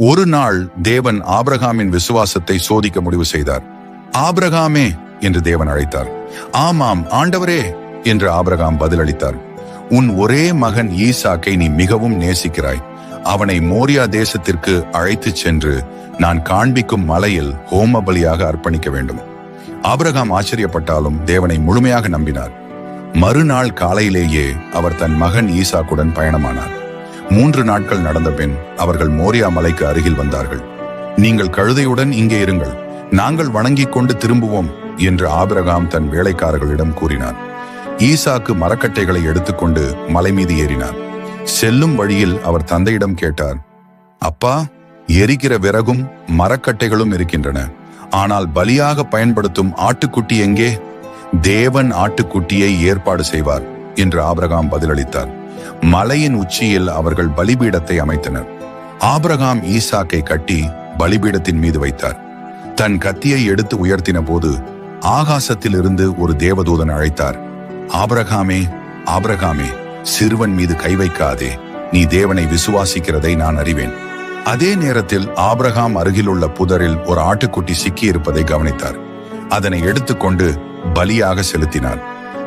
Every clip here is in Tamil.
ஒரு நாள் தேவன் ஆபிரகாமின் விசுவாசத்தை சோதிக்க முடிவு செய்தார். ஆபிரகாமே என்று தேவன் அழைத்தார். ஆமாம் ஆண்டவரே என்று ஆபிரகாம் பதிலளித்தார். உன் ஒரே மகன் ஈசாக்கை நீ மிகவும் நேசிக்கிறாய். அவனை மோரியா தேசத்திற்கு அழைத்துச் சென்று நான் காண்பிக்கும் மலையில் ஹோம பலியாக அர்ப்பணிக்க வேண்டும். ஆபிரகாம் ஆச்சரியப்பட்டாலும் தேவனை முழுமையாக நம்பினார். மறுநாள் காலையிலேயே அவர் தன் மகன் ஈசாக்குடன் பயணமானார். மூன்று நாட்கள் நடந்த பின் அவர்கள் மோரியா மலைக்கு அருகில் வந்தார்கள். நீங்கள் கழுதையுடன் இங்கே இருங்கள். நாங்கள் வணங்கிக் கொண்டு திரும்புவோம் என்று ஆபிரகாம் தன் வேலைக்காரர்களிடம் கூறினார் ஈசாக்கு மரக்கட்டைகளை எடுத்துக்கொண்டு மலை மீது ஏறினார் செல்லும் வழியில் அவர் தந்தையிடம் கேட்டார் அப்பா எரிக்கிற விறகும் மரக்கட்டைகளும் இருக்கின்றன. ஆனால் பலியாக பயன்படுத்தும் ஆட்டுக்குட்டி எங்கே? தேவன் ஆட்டுக்குட்டியை ஏற்பாடு செய்வார். என்று ஆபிரகாம் பதிலளித்தார். மலையின் உச்சியில் அவர்கள் பலிபீடத்தை அமைத்தனர். ஆபிரகாம் ஈசாக்கை கட்டி பலிபீடத்தின் மீது வைத்தார். தன் கத்தியை எடுத்து உயர்த்தின போது ஆகாசத்தில் இருந்து ஒரு தேவதூதன் அழைத்தார். ஆபிரகாமே ஆபிரகாமே சிறுவன் மீது கை வைக்காதே. நீ தேவனை விசுவாசிக்கிறதை நான் அறிவேன். அதே நேரத்தில் ஆபிரகாம் அருகிலுள்ள புதரில் ஒரு ஆட்டுக்குட்டி சிக்கியிருப்பதை கவனித்தார். அதனை எடுத்துக்கொண்டு பலியாக செலுத்தினார்.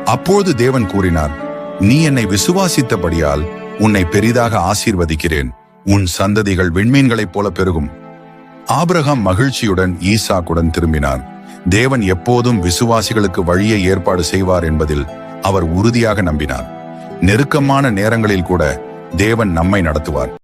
அப்போது தேவன் கூறினார் நீ என்னை விசுவாசித்தபடியால் உன்னை பெரிதாக ஆசீர்வதிக்கிறேன். உன் சந்ததிகள் விண்மீன்களைப் போல பெருகும். ஆபிரகாம் மகிழ்ச்சியுடன் ஈசாக்குடன் திரும்பினார். தேவன் எப்போதும் விசுவாசிகளுக்கு வழியை ஏற்பாடு செய்வார் என்பதில் அவர் உறுதியாக நம்பினார். நெருக்கமான நேரங்களில் கூட தேவன் நம்மை நடத்துவார்.